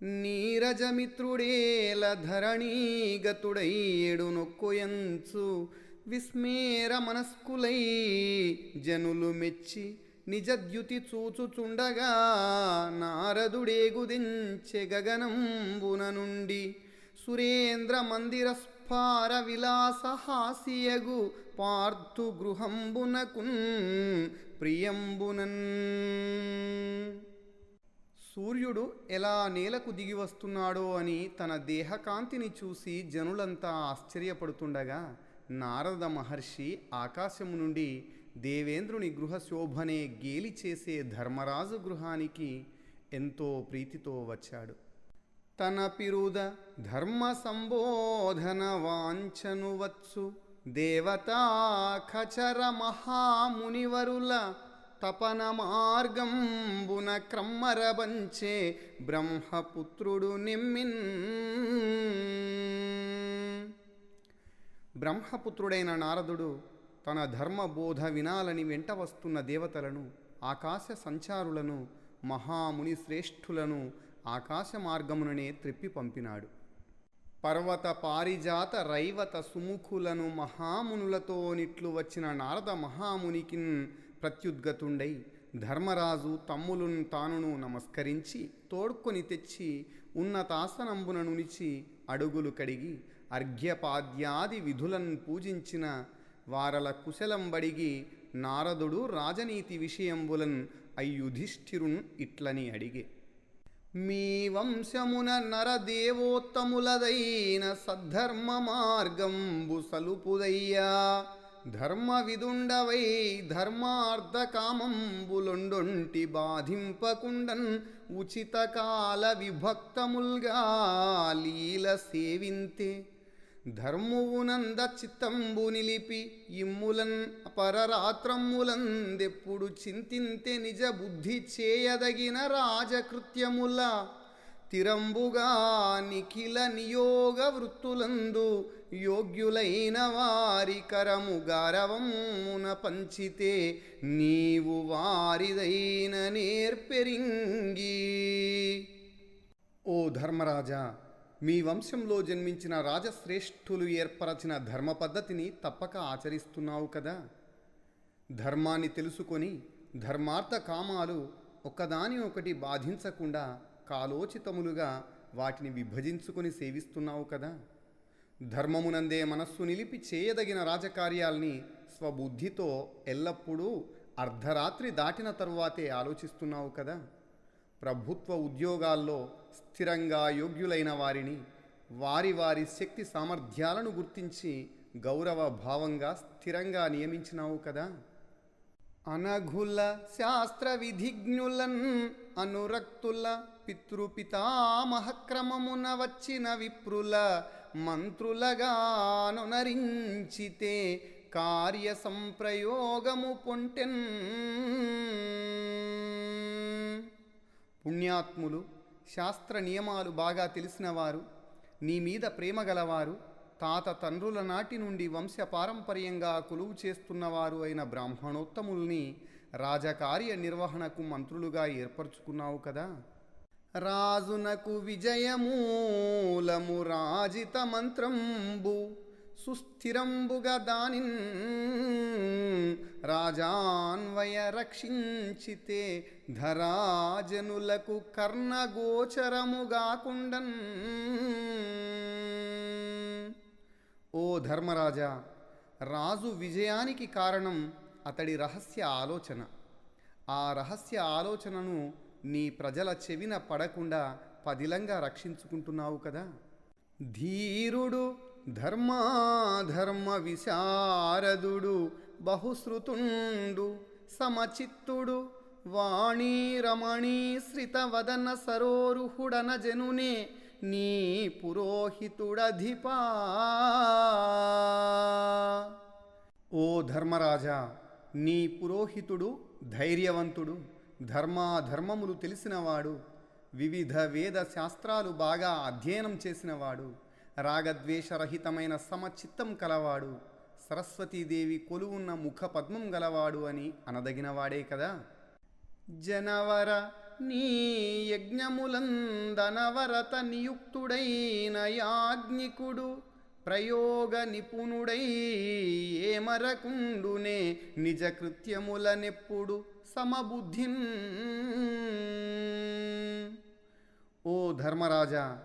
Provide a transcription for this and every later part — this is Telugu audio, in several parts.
నీరజమిత్రుడేల ధరణీగతుడయ్యేడు నొక్కుయంచు విస్మేర మనస్కులై జనులు మెచ్చి నిజద్యుతి చూచుచుండగా నారదుడేగుదించె గగనంబున నుండి సురేంద్ర మందిర స్ఫార విలాస పార్థు గృహంబునకున్ ప్రియంబునన్. సూర్యుడు ఎలా నేలకు దిగి వస్తున్నాడో అని తన దేహకాంతిని చూసి జనులంతా ఆశ్చర్యపడుతుండగా నారద మహర్షి ఆకాశము నుండి దేవేంద్రుని గృహ శోభనే గేలి చేసే ధర్మరాజు గృహానికి ఎంతో ప్రీతితో వచ్చాడు. తన పిరుద ధర్మ సంబోధన వాంఛను వచ్చు దేవతా ఖచర మహామునివరుల తపన మార్గంబున క్రమ్మరబంచే బ్రహ్మపుత్రుడు నిమ్మిన్. బ్రహ్మపుత్రుడైన నారదుడు తన ధర్మబోధ వినాలని వెంట వస్తున్న దేవతలను ఆకాశ సంచారులను మహాముని శ్రేష్ఠులను ఆకాశ మార్గముననే త్రిప్పి పంపినాడు. పర్వత పారిజాత రైవత సుముఖులను మహామునులతో నిట్లు వచ్చిన నారద మహామునికిన్ ప్రత్యుద్గతుండై ధర్మరాజు తమ్ములున్ తానును నమస్కరించి తోడ్కొని తెచ్చి ఉన్నతాసనంబున నునిచి అడుగులు కడిగి అర్ఘ్యపాద్యాది విధులను పూజించిన వారల కుశలంబడిగి నారదుడు రాజనీతి విషయంబులన్ అయ్యుధిష్ఠిరున్ ఇట్లని అడిగే. మీ వంశమున నరదేవోత్తములదైన సద్ధర్మ మార్గంబు సలుపుదయ్యా. ధర్మ విదుండవై ధర్మార్థ కామంబులొండొంటి బాధింపకుండన్ ఉచిత కాల విభక్తముల్గా లీల సేవింతే ధర్మువునంద చిత్తంబు నిలిపి ఇమ్ములన్ పరరాత్రమ్ములందెప్పుడు చింతింతే నిజ బుద్ధి చేయదగిన రాజకృత్యముల. తిరంబుగా నిఖిల నియోగ వృత్తులందు యోగ్యులైన వారి కరము గారవమున పంచితే నీవు వారిదైన నేర్పెరింగి. ఓ ధర్మరాజా మీ వంశంలో జన్మించిన రాజశ్రేష్ఠులు ఏర్పరచిన ధర్మ పద్ధతిని తప్పక ఆచరిస్తున్నావు కదా? ధర్మాన్ని తెలుసుకొని ధర్మార్థ కామాలు ఒకదాని ఒకటి బాధించకుండా కాలోచితములుగా వాటిని విభజించుకొని సేవిస్తున్నావు కదా? ధర్మమునందే మనస్సు నిలిపి చేయదగిన రాజకార్యాల్ని స్వబుద్ధితో ఎల్లప్పుడూ అర్ధరాత్రి దాటిన తరువాతే ఆలోచిస్తున్నావు కదా? ప్రభుత్వ ఉద్యోగాల్లో స్థిరంగా యోగ్యులైన వారిని వారి వారి శక్తి సామర్థ్యాలను గుర్తించి గౌరవ భావంగా స్థిరంగా నియమించినావు కదా? అనఘుల శాస్త్ర విధిజ్ఞులన్ అనురక్తుల పితృపితామహక్రమమున వచ్చిన విప్రుల మంత్రులగానునరించితే కార్య సంప్రయోగము పొంటెన్. పుణ్యాత్ములు శాస్త్ర నియమాలు బాగా తెలిసినవారు నీ మీద ప్రేమ గలవారు తాత తండ్రుల నాటి నుండి వంశ పారంపర్యంగా కొలువు చేస్తున్నవారు అయిన బ్రాహ్మణోత్తముల్ని రాజకార్య నిర్వహణకు మంత్రులుగా ఏర్పరచుకున్నావు కదా? రాజునకు విజయమూలము రాజిత మంత్రంబు సుస్థిరంబుగా దానిన్ రాజాన్వయ రక్షించితే ధరాజనులకు కర్ణగోచరముగాకుండన్ ఓ ధర్మరాజా రాజు విజయానికి కారణం అతడి రహస్య ఆలోచన. ఆ రహస్య ఆలోచనను నీ ప్రజల చెవిన పడకుండా పదిలంగా రక్షించుకుంటున్నావు కదా. ధీరుడు ధర్మాధర్మ విశారదుడు బహుశ్రుతుండు సమచిత్తుడు వాణీ రమణీ శ్రితవదన సరోరుహుడన జనునే నీ పురోహితుడధిపా. ఓ ధర్మరాజా నీ పురోహితుడు ధైర్యవంతుడు. ధర్మాధర్మములు తెలిసినవాడు వివిధ వేద శాస్త్రాలు బాగా అధ్యయనం చేసినవాడు రాగద్వేషరహితమైన సమచిత్తం కలవాడు సరస్వతీదేవి కొలువున్న ముఖ పద్మం గలవాడు అని అనదగినవాడే కదా. జనవర నీ యజ్ఞములందనవరత నియుక్తుడైన యాజ్ఞికుడు ప్రయోగ నిపుణుడై ఏమరకుండునే నిజ కృత్యములనెప్పుడు సమబుద్ధిన్ ఓ ధర్మరాజా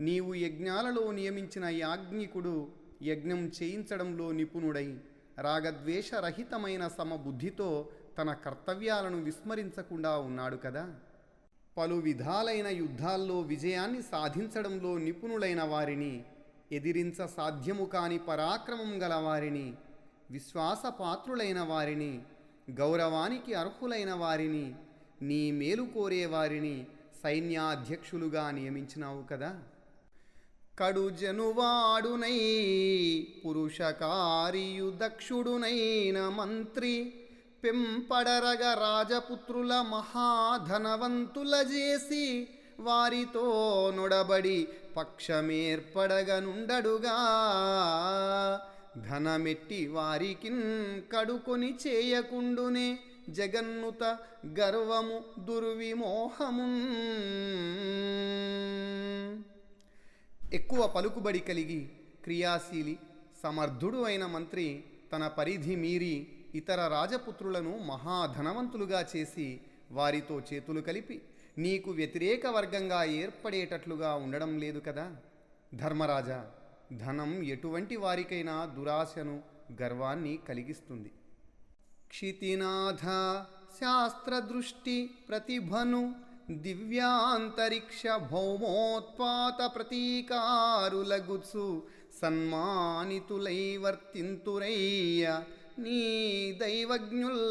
నీవు యజ్ఞాలలో నియమించిన యాజ్ఞికుడు యజ్ఞం చేయించడంలో నిపుణుడై రాగద్వేషరహితమైన సమబుద్ధితో తన కర్తవ్యాలను విస్మరించకుండా ఉన్నాడు కదా. పలు విధాలైన యుద్ధాల్లో విజయాన్ని సాధించడంలో నిపుణులైన వారిని ఎదిరించ సాధ్యము కాని పరాక్రమం గల వారిని విశ్వాసపాత్రులైన వారిని గౌరవానికి అర్హులైన వారిని నీ మేలు కోరే వారిని సైన్యాధ్యక్షులుగా నియమించినావు కదా. కడు జనువాడునై పురుషకారియు దక్షుడునైన మంత్రి పెంపడరగ రాజపుత్రుల మహాధనవంతుల చేసి వారితో నొడబడి పక్షమేర్పడగనుండడుగా. ధనమెట్టి వారికిన్ కడుకొని చేయకుండునే జగన్నుత గర్వము దుర్విమోహము ఎక్కువ పలుకుబడి కలిగి క్రియాశీలి సమర్థుడు అయిన మంత్రి తన పరిధి మీరి ఇతర రాజపుత్రులను మహాధనవంతులుగా చేసి వారితో చేతులు కలిపి నీకు వ్యతిరేక వర్గంగా ఏర్పడేటట్లుగా ఉండడం లేదు కదా? ధర్మరాజా ధనం ఎటువంటి వారికైనా దురాశను గర్వాన్ని కలిగిస్తుంది. క్షితినాథ శాస్త్రదృష్టి ప్రతిభను దివ్యాంతరిక్ష భౌమోత్పాత ప్రతీకారులగుసు సన్మానితులై వర్తింతురయ్య నీ దైవజ్ఞుల్.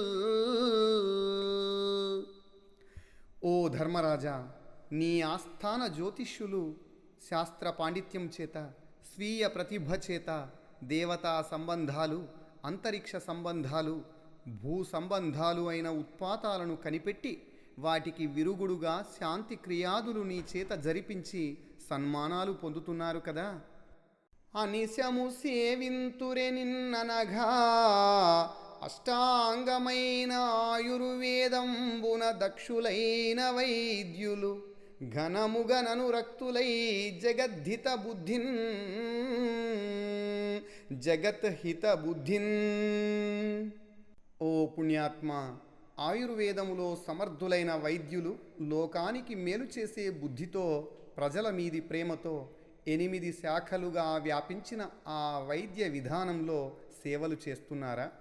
ఓ ధర్మరాజా నీ ఆస్థాన జ్యోతిష్యులు శాస్త్ర పాండిత్యం చేత స్వీయ ప్రతిభ చేత దేవతా సంబంధాలు అంతరిక్ష సంబంధాలు భూ సంబంధాలు అయిన ఉత్పాతాలను కనిపెట్టి వాటికి విరుగుడుగా శాంతి క్రియాదులు నీ చేత జరిపించి సన్మానాలు పొందుతున్నారు కదా. అనిశము సేవింతురె నిన్ననగా అష్టాంగమైన ఆయుర్వేదంబున దక్షులైన వైద్యులు. ఘనముగననురక్తులై జగద్ధిత బుద్ధిన్ జగత్హిత బుద్ధిన్. ఓ పుణ్యాత్మ ఆయుర్వేదములో సమర్థులైన వైద్యులు లోకానికి మేలు చేసే బుద్ధితో ప్రజల మీది ప్రేమతో ఎనిమిది శాఖలుగా వ్యాపించిన ఆ వైద్య విధానంలో సేవలు చేస్తున్నారా?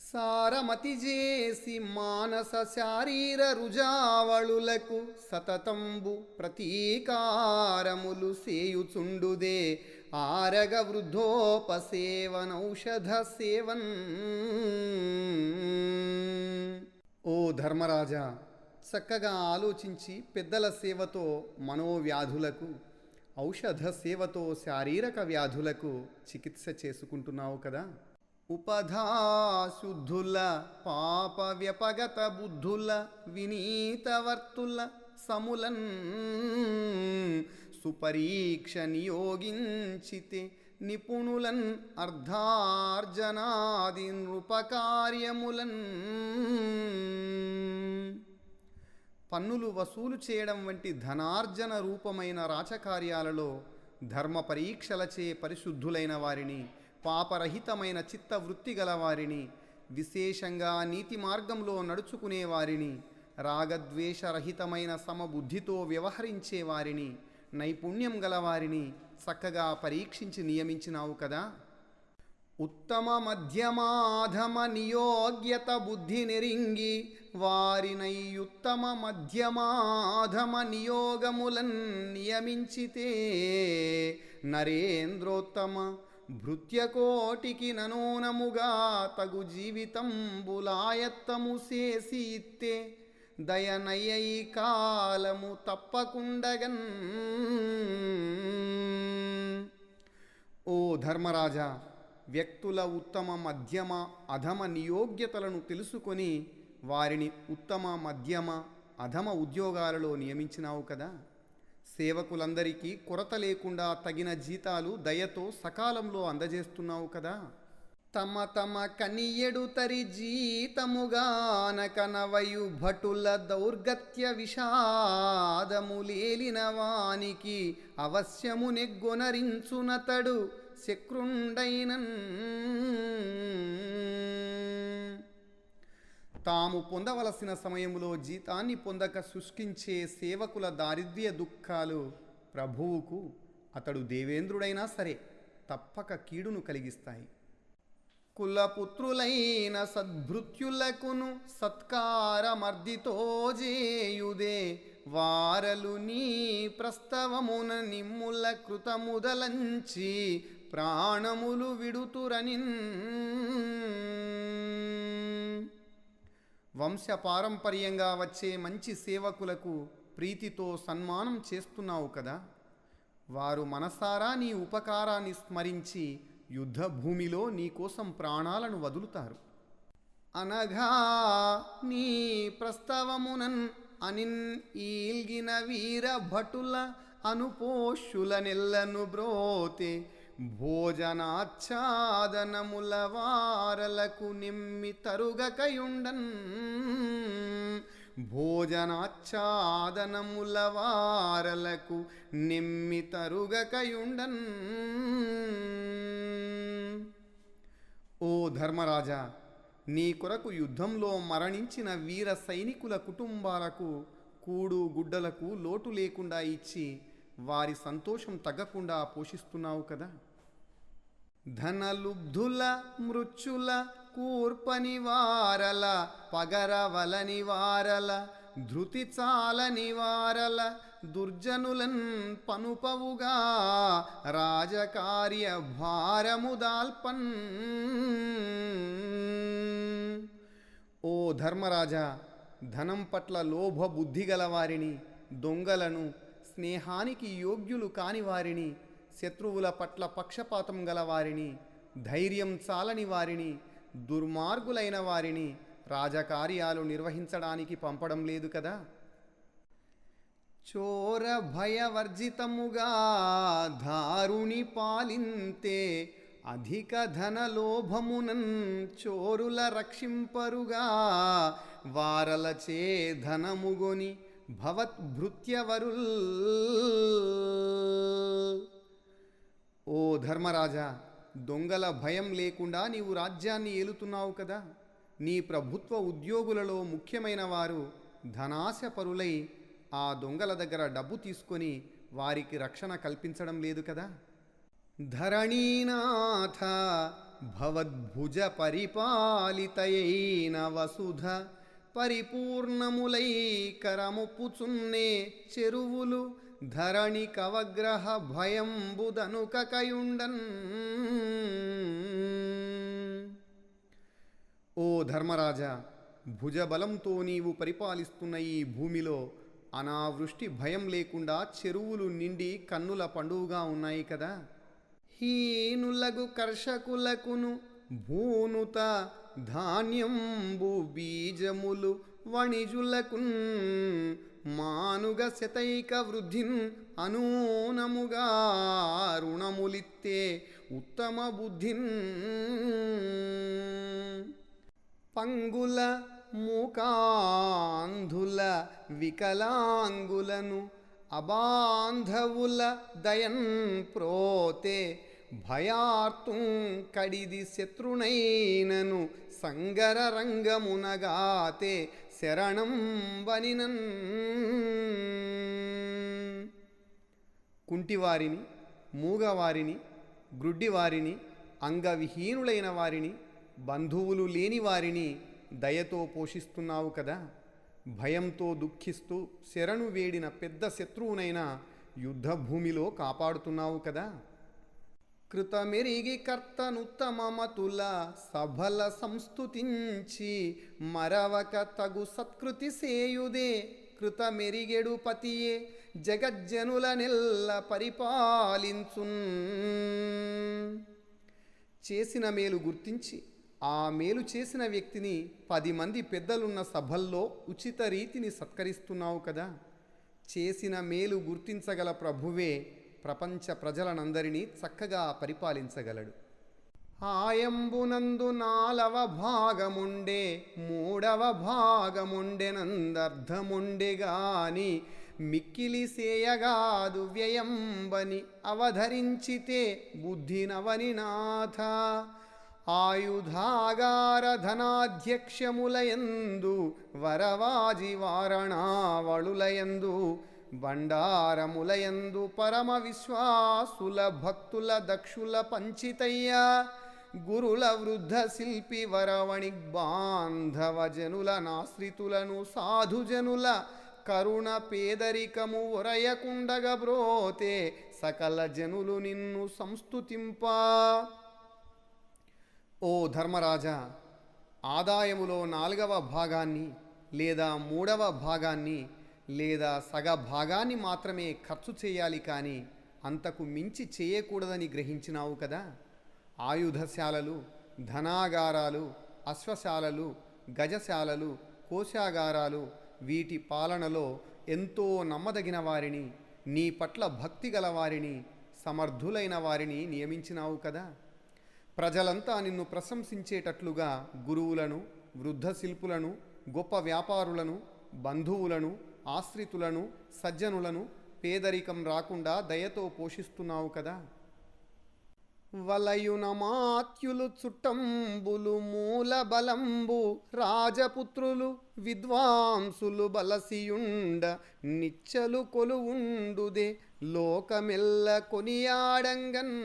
సారమతి చేసి మానస శారీర రుజావళులకు సతతంబు ప్రతీకారములు సేయుచుండుదే ఆరగ వృద్ధోపసేవనౌషధ సేవన్. ఓ ధర్మరాజా చక్కగా ఆలోచించి పెద్దల సేవతో మనోవ్యాధులకు ఔషధ సేవతో శారీరక వ్యాధులకు చికిత్స చేసుకుంటున్నావు కదా? ఉపధాశుద్ధుల పాప వ్యపగత బుద్ధుల వినీతవర్తుల సములన్ సుపరీక్ష నియోగించితే నిపుణులన్ అర్ధార్జనాది నృపకార్యములన్. పన్నులు వసూలు చేయడం వంటి ధనార్జన రూపమైన రాచకార్యాలలో ధర్మ పరీక్షలచే పరిశుద్ధులైన వారిని పాపరహితమైన చిత్తవృత్తి గలవారిని విశేషంగా నీతి మార్గంలో నడుచుకునేవారిని రాగద్వేషరహితమైన సమబుద్ధితో వ్యవహరించేవారిని నైపుణ్యం గలవారిని చక్కగా పరీక్షించి నియమించినావు కదా? ఉత్తమ మధ్యమాధమ నియోగ్యత బుద్ధి నెరింగి వారినై ఉత్తమ మధ్యమాధమ నియోగములన్ నియమించితే నరేంద్రోత్తమ భృత్యకోటికి ననూనముగా తగు జీవితం బులాయత్తము చేసి ఇత్తే దయనయ్యై కాలము తప్పకుండగన్. ఓ ధర్మరాజా వ్యక్తుల ఉత్తమ మధ్యమ అధమ నియోగ్యతలను తెలుసుకొని వారిని ఉత్తమ మధ్యమ అధమ ఉద్యోగాలలో నియమించినావు కదా? సేవకులందరికీ కొరత లేకుండా తగిన జీతాలు దయతో సకాలంలో అందజేస్తున్నావు కదా. తమ తమ కనియడు తరి జీతముగానకనవయు భటుల దౌర్గత్య విషాదములేలిన వానికి అవశ్యము నెగ్గొనరించునతడు శక్రుండైనన్ తాము పొందవలసిన సమయంలో జీతాన్ని పొందక శుష్కించే సేవకుల దారిద్ర్య దుఃఖాలు ప్రభువుకు అతడు దేవేంద్రుడైనా సరే తప్పక కీడును కలిగిస్తాయి. కులపుత్రులైన సద్భృత్యులకును సత్కారమర్దితో జేయుదే వారలు నీ ప్రస్తవమున నిమ్ముల కృతముదలంచి ప్రాణములు విడుతురనిన్ వంశపారంపర్యంగా వచ్చే మంచి సేవకులకు ప్రీతితో సన్మానం చేస్తున్నావు కదా. వారు మనసారా నీ ఉపకారాన్ని స్మరించి యుద్ధభూమిలో నీకోసం ప్రాణాలను వదులుతారు. అనగా నీ ప్రస్తవమునన్ అనిన్ ఈల్గిన వీర భటుల అనుపోషుల నెల్లను బ్రోతే భోజనాచ్ఛాదనముల వారలకు నిమ్మి తరుగకయుండన్. భోజనాచ్ఛాదనముల వారలకు నిమ్మి తరుగకయుండన్. ఓ ధర్మరాజా నీ కొరకు యుద్ధంలో మరణించిన వీర సైనికుల కుటుంబాలకు కూడు గుడ్డలకు లోటు లేకుండా ఇచ్చి వారి సంతోషం తగ్గకుండా పోషిస్తున్నావు కదా? ధనలుబ్ధుల మృత్యుల కూర్పని వారల పగరవలని వారల ధృతి చాలని వారల దుర్జనులన్ పనుపవుగా రాజకార్య భారము దాల్పన్ ఓ ధర్మరాజా ధనం పట్ల లోభ బుద్ధి గల వారిని దొంగలను స్నేహానికి యోగ్యులు కాని వారిని శత్రువుల పట్ల పక్షపాతం గల వారిని ధైర్యం చాలని వారిని దుర్మార్గులైన వారిని రాజకార్యాలు నిర్వహించడానికి పంపడం లేదు కదా? చోర భయవర్జితముగా దారుణి పాలింతే అధిక ధనలోభమునన్ చోరుల రక్షింపరుగా వారలచే ధనముగొని భవద్భృత్యవరుల్ ఓ ధర్మరాజా దొంగల భయం లేకుండా నీవు రాజ్యాన్ని ఏలుతున్నావు కదా? నీ ప్రభుత్వ ఉద్యోగులలో ముఖ్యమైన వారు ధనాశపరులై ఆ దొంగల దగ్గర డబ్బు తీసుకొని వారికి రక్షణ కల్పించడం లేదు కదా? ధరణీనాథ భవద్భుజ పరిపాలితయైన వసుధ పరిపూర్ణములై కరముప్పుచున్నే చెరువులు ధరణి కవగ్రహ భయంబుదనుకయుండన్ ఓ ధర్మరాజా భుజబలంతో నీవు పరిపాలిస్తున్న ఈ భూమిలో అనావృష్టి భయం లేకుండా చెరువులు నిండి కన్నుల పండువుగా ఉన్నాయి కదా. హీనులగు కర్షకులకును భూనుత ధాన్యంబు బీజములు వణిజులకున్. మానుగ శతైక వృద్ధిన్ అనూనముగా రుణములిత్తే ఉత్తమ బుద్ధిన్. పంగుల మూకాంధుల వికలాంగులను అబాంధవుల దయన్ ప్రోతే భయార్తుం కడిది శత్రునైనను సంగర రంగమునగాతే శరణం వనినన్. కుంటివారిని మూగవారిని గ్రుడ్డివారిని అంగవిహీనులైన వారిని బంధువులు లేని వారిని దయతో పోషిస్తున్నావు కదా. భయంతో దుఃఖిస్తూ శరణు వేడిన పెద్ద శత్రువునైనా యుద్ధభూమిలో కాపాడుతున్నావు కదా. కృతమెరిగి కర్తనుత్తమమతుల సభల సంస్థుతించి మరవక తగు సత్కృతి సేయుదే కృతమెరిగెడు పతియే జగజ్జనుల నెల్ల పరిపాలించున్. చేసిన మేలు గుర్తించి ఆ మేలు చేసిన వ్యక్తిని పది మంది పెద్దలున్న సభల్లో ఉచిత రీతిని సత్కరిస్తున్నావు కదా. చేసిన మేలు గుర్తించగల ప్రభువే ప్రపంచ ప్రజలనందరినీ చక్కగా పరిపాలించగలడు. ఆయంబునందు నాలవ భాగముండే మూడవ భాగముండెనందర్థముండె గాని మిక్కిలి సేయగాదు వ్యయంబని అవధరించితే బుద్ధినవని నాథ. ఆయుధాగార ధనాధ్యక్షములయందు వరవాజి వారణావళులయందు బండారములయందు పరమ విశ్వాసుల భక్తుల దక్షుల పంచితయ్య గురుల వృద్ధ శిల్పి వరవణి బాంధవ జనుల నాశ్రితులను సాధుజనుల కరుణ పేదరికము ఒరయకుండగ బ్రోతే సకల జనులు నిన్ను సంస్తుతింపా. ఓ ధర్మరాజా ఆదాయములో నాలుగవ భాగాన్ని లేదా మూడవ భాగాన్ని లేదా సగ భాగాన్ని మాత్రమే ఖర్చు చేయాలి కానీ అంతకు మించి చేయకూడదని గ్రహించినావు కదా? ఆయుధశాలలు ధనాగారాలు అశ్వశాలలు గజశాలలు కోశాగారాలు వీటి పాలనలో ఎంతో నమ్మదగిన వారిని నీ పట్ల భక్తి గల వారిని సమర్థులైన వారిని నియమించినావు కదా? ప్రజలంతా నిన్ను ప్రశంసించేటట్లుగా గురువులను వృద్ధ శిల్పులను గొప్ప వ్యాపారులను బంధువులను ఆశ్రితులను సజ్జనులను పేదరికం రాకుండా దయతో పోషిస్తున్నావు కదా. వలయునమాత్యులు చుట్టంబులు మూల బలంబు రాజపుత్రులు విద్వాంసులు బలసియుండ నిచ్చలు కొలువుండుదే లోకమెల్ల కొనియాడంగన్.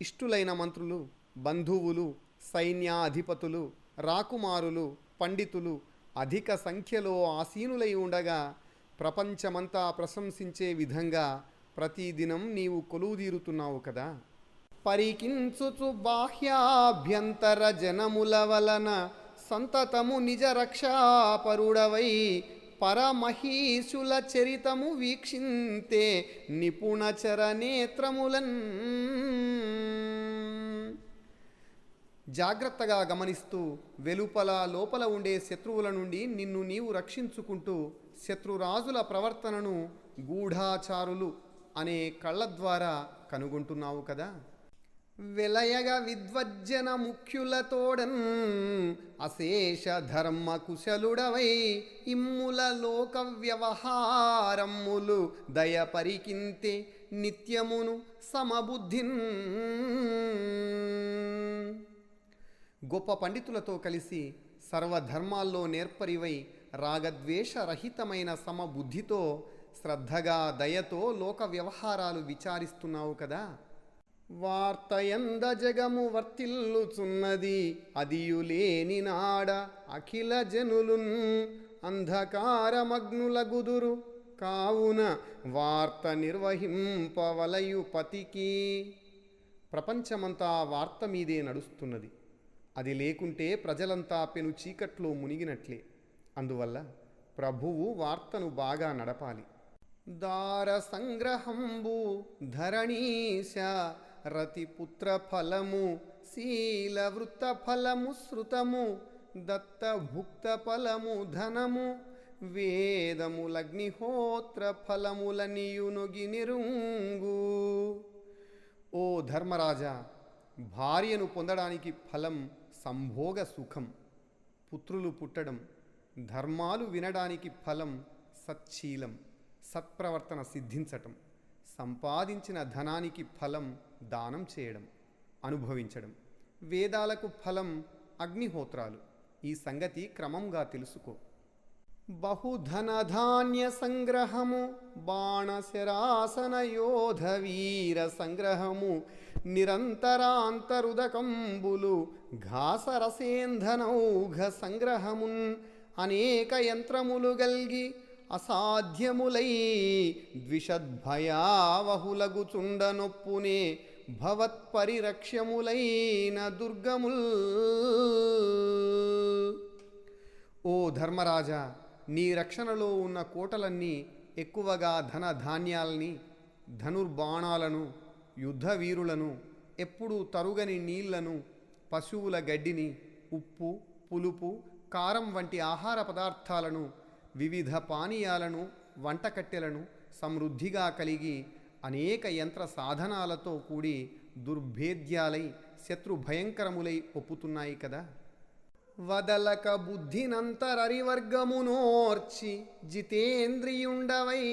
ఇష్టులైన మంత్రులు బంధువులు సైన్యాధిపతులు రాకుమారులు పండితులు అధిక సంఖ్యలో ఆసీనులై ఉండగా ప్రపంచమంతా ప్రశంసించే విధంగా ప్రతిదినం నీవు కొలువుదీరుతున్నావు కదా. పరికించుచు బాహ్యాభ్యంతర జనముల వలన సంతతము నిజ రక్షాపరుడవై పరమహీషుల చరితము వీక్షింతే నిపుణచర నేత్రములన్ జాగ్రత్తగా గమనిస్తూ వెలుపల లోపల ఉండే శత్రువుల నుండి నిన్ను నీవు రక్షించుకుంటూ శత్రురాజుల ప్రవర్తనను గూఢాచారులు అనే కళ్ళ ద్వారా కనుగొంటున్నావు కదా. వెలయగ విద్వజ్జన ముఖ్యులతోడన్ అశేష ధర్మ కుశలుడవై ఇమ్ముల లోక వ్యవహారమ్ములు దయ పరికింతే నిత్యమును సమబుద్ధిన్. గొప్ప పండితులతో కలిసి సర్వధర్మాల్లో నేర్పరివై రాగద్వేషరహితమైన సమబుద్ధితో శ్రద్ధగా దయతో లోక వ్యవహారాలు విచారిస్తున్నావు కదా. వార్తయంద జగము వర్తిల్లుచున్నది అదియులేని నాడ అఖిల జనులున్ అంధకారమగ్నులగుదురు కావున వార్త నిర్వహింపవలయు పతికి. ప్రపంచమంతా వార్త మీదే నడుస్తున్నది. అది లేకుంటే ప్రజలంతా పెను చీకట్లో మునిగినట్లే. అందువల్ల ప్రభువు వార్తను బాగా నడపాలి. దార సంగ్రహంబు ధరణీశ రతిపుత్ర ఫలము శీల వృత్త ఫలము శృతము దత్త భుక్త ఫలము ధనము వేదములగ్నిహోత్ర ఫలములనియునొగి నిరుంగు. ఓ ధర్మరాజా భార్యను పొందడానికి ఫలం సంభోగ సుఖం పుత్రులు పుట్టడం ధర్మాలు వినడానికి ఫలం సచ్చీలం సత్ప్రవర్తన సిద్ధించటం సంపాదించిన ధనానికి ఫలం దానం చేయడం అనుభవించడం. వేదాలకు ఫలం అగ్నిహోత్రాలు. ఈ సంగతి క్రమంగా తెలుసుకో. బహుధన ధాన్య సంగ్రహము బాణశరాసన యోధ వీర సంగ్రహము నిరంతరాంతరుదకంబులు ఘాసరసేంధనౌఘ సంగ్రహమున్ అనేక యంత్రములు గల్గి అసాధ్యములై ద్విషద్భయావహులగుచుండనొప్పునే భవత్పరిరక్ష్యములైన దుర్గముల్. ఓ ధర్మరాజా నీ రక్షణలో ఉన్న కోటలన్నీ ఎక్కువగా ధన ధాన్యాల్ని ధనుర్బాణాలను యుద్ధ వీరులను ఎప్పుడూ తరుగని నీళ్ళను పశువుల గడ్డిని ఉప్పు పులుపు కారం వంటి ఆహార పదార్థాలను వివిధ పానీయాలను వంటకట్టెలను సమృద్ధిగా కలిగి అనేక యంత్ర సాధనాలతో కూడి దుర్భేద్యాలై శత్రు భయంకరములై ఒప్పుతున్నాయి కదా. వదలక బుద్ధినంతరరివర్గమునోర్చి జితేంద్రియుండవై.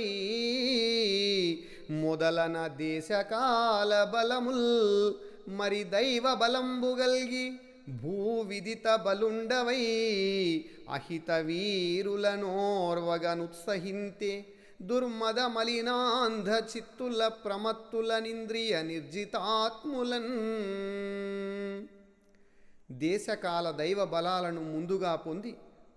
మొదలన దేశకాల బలముల్ మరి దైవ బలంబుగల్గి భూ భూవిదిత బలుండవై. అహిత వీరులనోర్వగనుత్సహింతే దుర్మద మలినాంధ చిత్తుల ప్రమత్తుల నింద్రియ నిర్జితాత్ములన్. దేశకాల దైవ బలాలను ముందుగా పొంది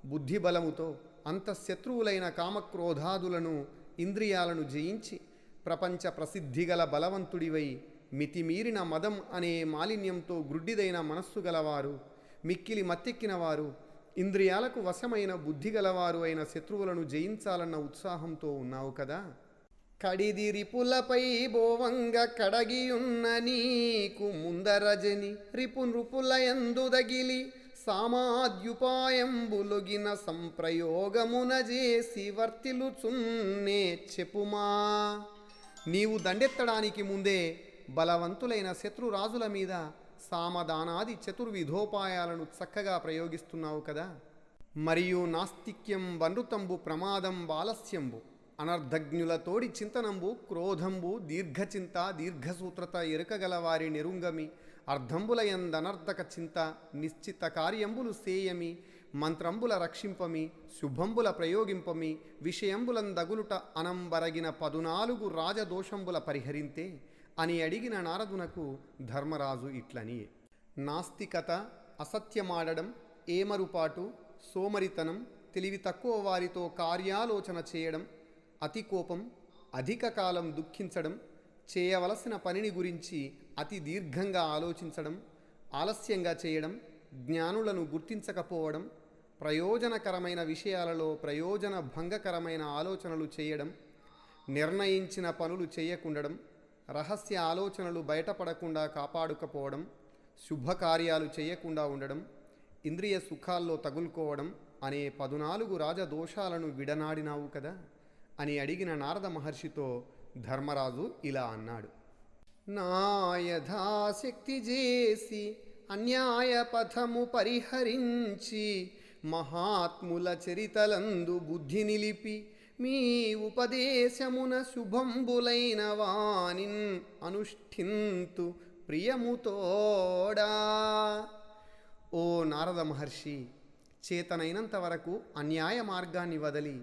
బుద్ధి బలముతో అంతఃశత్రువులైన కామక్రోధాదులను ఇంద్రియాలను జయించి ప్రపంచ ప్రసిద్ధిగల బలవంతుడివై మితిమీరిన మదం అనే మాలిన్యంతో గ్రుడ్డిదైన మనస్సు గలవారు మిక్కిలి మత్తెక్కినవారు ఇంద్రియాలకు వశమైన బుద్ధి గలవారు అయిన శత్రువులను జయించాలన్న ఉత్సాహంతో ఉన్నావు కదా? కడిది రిపులపై బోవంగ కడగియున్న నీకు ముందరజని రిపు నృపులయందుదగిలి సామాద్యుపాయంబులొగిన సంప్రయోగమున చేసి వర్తిలుచున్నే చెప్పుమా. నీవు దండెత్తడానికి ముందే బలవంతులైన శత్రురాజుల మీద సామదానాది చతుర్విధోపాయాలను చక్కగా ప్రయోగిస్తున్నావు కదా. మరియు నాస్తిక్యం వనృతంబు ప్రమాదం బాలస్యంబు అనర్ధజ్ఞులతోడి చింతనంబు క్రోధంబు దీర్ఘచింత దీర్ఘసూత్రత ఎరుకగలవారి నిరుంగమి నెరుంగమి అర్ధంబులయందనర్ధక చింత నిశ్చిత కార్యంబులు సేయమి మంత్రంబుల రక్షింపమి శుభంబుల ప్రయోగింపమి విషయంబులందగులుట అనంబరగిన పదునాలుగు రాజదోషంబుల పరిహరింతే అని అడిగిన నారదునకు ధర్మరాజు ఇట్లని నాస్తికత అసత్యమాడడం ఏమరుపాటు సోమరితనం తెలివి తక్కువ వారితో కార్యాలోచన చేయడం అతి కోపం అధిక కాలం దుఃఖించడం చేయవలసిన పనిని గురించి అతి దీర్ఘంగా ఆలోచించడం ఆలస్యంగా చేయడం జ్ఞానులను గుర్తించకపోవడం ప్రయోజనకరమైన విషయాలలో ప్రయోజన భంగకరమైన ఆలోచనలు చేయడం నిర్ణయించిన పనులు చేయకుండడం రహస్య ఆలోచనలు బయటపడకుండా కాపాడుకపోవడం శుభకార్యాలు చేయకుండా ఉండడం ఇంద్రియ సుఖాల్లో తగులుకోవడం అనే పదునాలుగు రాజదోషాలను విడనాడినావు కదా. అని అడిగిన నారద మహర్షితో ధర్మరాజు ఇలా అన్నాడు. నాయథాశక్తి చేసి అన్యాయ పథము పరిహరించి మహాత్ముల చరితలందు బుద్ధి నిలిపి మీ ఉపదేశమున శుభంబులైన వానిన్ అనుష్ఠింతు ప్రియముతోడా ఓ నారద మహర్షి చేతనైనంత వరకు అన్యాయ మార్గాన్ని వదలి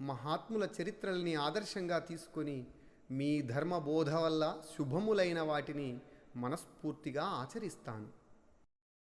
మహాత్ముల చరిత్రల్ని ఆదర్శంగా తీసుకొని మీ ధర్మబోధ వల్ల శుభములైన వాటిని మనస్ఫూర్తిగా ఆచరిస్తాను.